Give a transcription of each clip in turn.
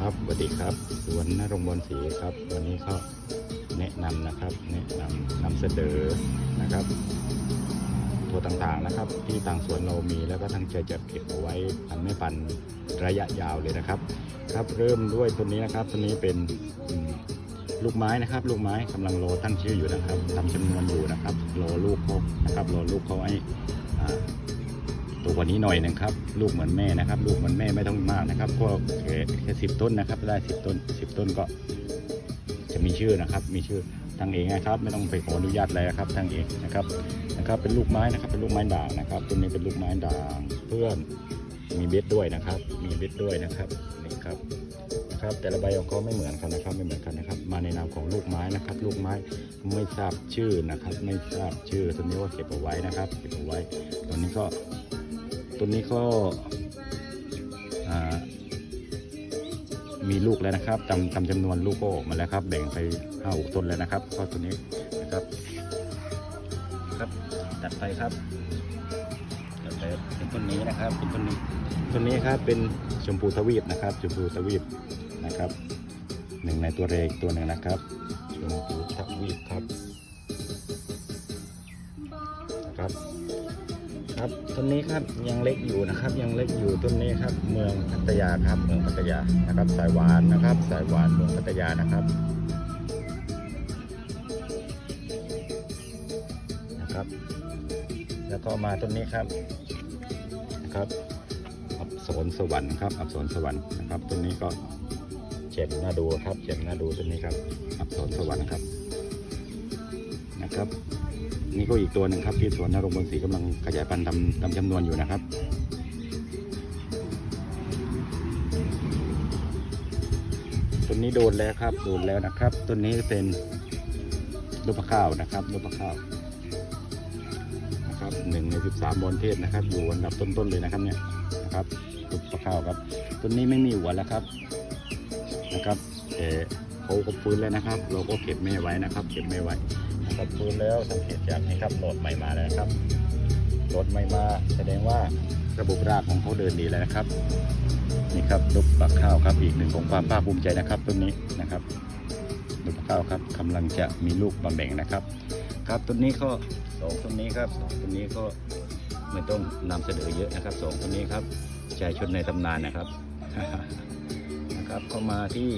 ครับสวัสดีครับสวนนรงบอลศรีครับ วันนี้ก็แนะนำนะครับ แนะนำนำเสนอนะครับ ตัวต่างๆนะครับ ที่ทางสวนเรามีแล้วก็ทั้งใจจะเก็บเอาไว้ทำให้พันระยะยาวเลยนะครับ ครับเริ่มด้วยตัวนี้นะครับตัวนี้เป็นลูกไม้นะครับ ลูกไม้กำลังรอตั้งชื่ออยู่นะครับทำจำนวนอยู่นะครับรอลูกเขานะครับรอลูกเขาให้ ตัวกว่านี้หน่อยนึงครับ ลูกเหมือนแม่นะครับ ลูกเหมือนแม่ไม่ต้องมากนะครับก็แค่แค่สิบต้นนะครับ ได้สิบต้นสิบต้นก็ จะมีชื่อนะครับ มีชื่อทางเองนะครับ ไม่ต้องไปขออนุญาตอะไรนะครับทางเองนะครับนะครับ เป็นลูกไม้นะครับ เป็นลูกไม้ด่างนะครับตัวนี้เป็นลูกไม้ด่างเพื่อนมีเบ็ดด้วยนะครับ มีเบ็ดด้วยนะครับนี่ครับนะครับแต่ละใบของเขาไม่เหมือนกันนะครับไม่เหมือนกันนะครับ มาในนามของลูกไม้นะครับ ลูกไม้ไม่ทราบชื่อนะครับ ไม่ทราบชื่อตัวนี้ว่าเก็บเอาไว้นะครับ เก็บเอาไว้ตัวนี้ก็ ตัวนี้ก็มีลูกแล้วนะครับจำจำจำนวนลูกก็ออกมาแล้วครับ แบ่งไปห้าหกต้นแล้วนะครับ ก็ตัวนี้นะครับครับตัดไปครับตัดไปเป็นต้นนี้นะครับเป็นต้นนี้ต้นนี้ครับเป็นชมพูทวีปนะครับชมพูทวีปนะครับหนึ่งในตัวเรกตัวหนึ่งนะครับชมพูทวีปครับครับ ครับต้นนี้ครับยังเล็กอยู่นะครับ ยังเล็กอยู่ต้นนี้ครับ เมืองพัทยาครับ เมืองพัทยานะครับ สายหวานนะครับ สายหวานเมืองพัทยานะครับนะครับ แล้วก็มาต้นนี้ครับนะครับอับสรสวรรค์ครับอับสรสวรรค์นะครับต้นนี้ก็เจ๋งน่าดูครับเจ๋งน่าดูต้นนี้ครับอับสรสวรรค์ครับนะครับ นี่ก็อีกตัวหนึ่งครับที่สวนนรงค์บนศรีกำลังขยายพันธุ์ตามตามจำนวนอยู่นะครับต้นนี้โดนแล้วครับโดนแล้วนะครับต้นนี้เป็นลูกมะข้าวนะครับลูกมะข้าวนะครับหนึ่งในสิบสามบอลเทศนะครับ อยู่อันดับต้นๆเลยนะครับเนี่ยนะครับลูกมะข้าวครับต้นนี้ไม่มีหัวแล้วครับนะครับแต่เขาก็ฟื้นแล้วนะครับ เราก็เก็บแม่ไว้นะครับ เก็บแม่ไว้ นะครับฟื้นแล้วสังเกตจากนี่ครับโหลดใหม่มาแล้วครับโหลดใหม่มาแสดงว่าระบบรากของเขาเดินดีแล้วนะครับ นี่ครับลูกปักข้าวครับอีกหนึ่งของความภาคภูมิใจนะครับต้นนี้นะครับลูกปักข้าวครับกำลังจะมีลูกบำแบ่งนะครับ ครับต้นนี้ก็สองต้นนี้ครับสองต้นนี้ก็ไม่ต้องนำเสนอเยอะนะครับสองต้นนี้ครับชายชนในตำนานนะครับนะครับเข้ามาที่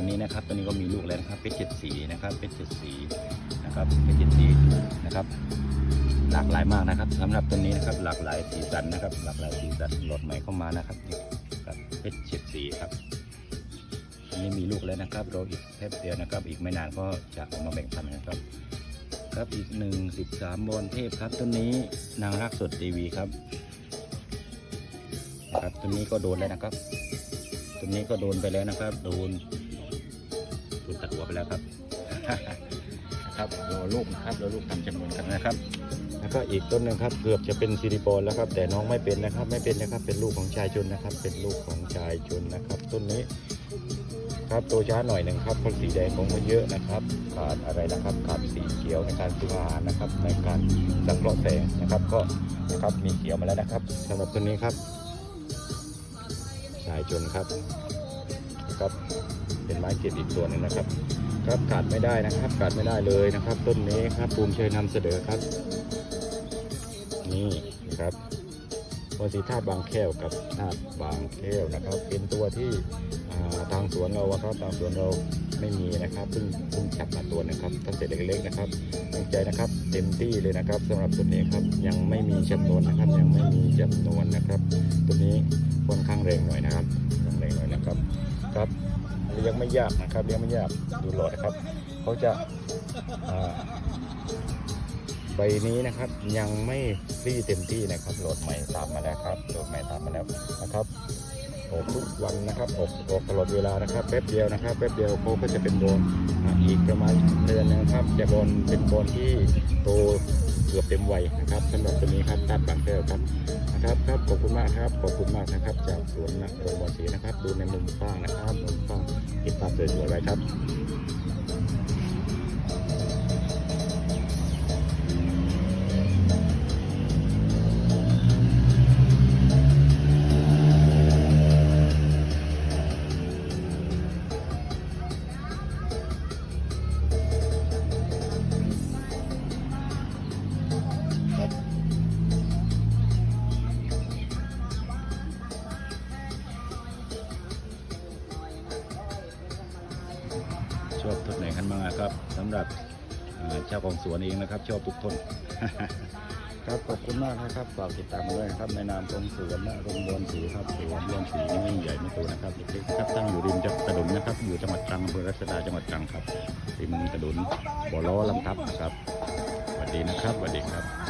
ตัวนี้นะครับตัวนี้ก็มีลูกแล้วนะครับเพชรเจ็ดสีนะครับเพชรเจ็ดสีนะครับเพชรเจ็ดสีนะครับ หลากหลายมากนะครับสำหรับตัวนี้นะครับหลากหลายสีสันนะครับ หลากหลายสีสันโหลดใหม่เข้ามานะครับครับเพชรเจ็ดสีครับอันนี้มีลูกแล้วนะครับรออีกแป๊บเดียวนะครับ อีกไม่นานก็จะออกมาแบ่งพันธุ์นะครับ ครับอีกหนึ่งสิบสามบอลเทพครับต้นนี้นางรักสดทีวีครับนะครับต้นนี้ก็โดนแล้วนะครับตัวนี้ก็โดนไปแล้วนะครับ โดน นตัดหัวไปแล้วครับนะครับรอลูกนะครับรอลูกทำจำนวนกันนะครับ แล้วก็อีกต้นหนึ่งครับเกือบจะเป็นซิลิโคนแล้วครับ แต่น้องไม่เป็นนะครับ ไม่เป็นนะครับ เป็นลูกของชายชนนะครับ เป็นลูกของชายชนนะครับ ต้นนี้ครับโตช้าหน่อยหนึ่งครับเพราะสีแดงของมันเยอะนะครับขาดอะไรนะครับขาดสีเขียวในการปรุงอาหารนะครับ ในการสังเคราะห์แสงนะครับ ก็นะครับมีเขียวมาแล้วนะครับสำหรับต้นนี้ครับชายชนครับนะครับ เป็นไม้เก็บอีกตัวหนึงนะครับ ครับขาดไม่ได้นะครับขาดไม่ได้เลยนะครับ ต้นนี้ครับภูมิเชยนำเสนอครับ นี่นะครับวสีธาตุบางแก้วกับธาตุบางแก้วนะครับ เป็นตัวที่าทางสวนเราครับทางสวนเราไม่มีนะครับเพิ่งเพิ่งจับมาตัวนะครับตั้งแต่เล็กๆนะครับตั้งใจนะครับ เต็มที่เลยนะครับสำหรับตัวนี้ครับยังไม่มีจำนวนนะครับ ยังไม่มีจำนวนนะครับ ตัวนี้ค่อนข้างแรงหน่อยนะครับ ครับเลี้ยงไม่ยากนะครับเลี้ยงไม่ยากดูหลอดครับเขาจะใบนี้นะครับยังไม่รีเต็มที่นะครับโหลดใหม่ตามมาแล้วครับโหลดใหม่ตามมาแล้วนะครับออกทุกวันนะครับออกออกตลอดเวลานะครับแป๊บเดียวนะครับแป๊บเดียวเขาก็จะเป็นโบนอ่าอีกประมาณเดือนนึงครับจะโบนเป็นโบนที่โตเกือบเต็มวัยนะครับสำหรับตัวนี้ครับตัดบางแก้วครับ ครับครับขอบคุณมากครับขอบคุณมากนะครับ จากสวนนะโรงพยาบาลศรีนะครับ ดูในมุมกว้างนะครับมุมกว้างเก็บภาพสวยๆไว้ครับ ดไหนกันบ้างครับสำหรับเจ้าของสวนเองนะครับชอบทุกต้นครับขอบคุณมากนะครับฝากติดตามมาด้วยครับในนามของสวนนะรงบนสีครับสวนบอลสีนี่ไม่ใหญ่ไม่โตนะครับเล็กๆครับตั้งอยู่ริมจักระดุนนะครับ อยู่จังหวัดตรังอำเภอรัศดาจังหวัดตรังครับริมกระดุนบ่อล้อลำทับนะครับสวัสดีนะครับสวัสดีครับ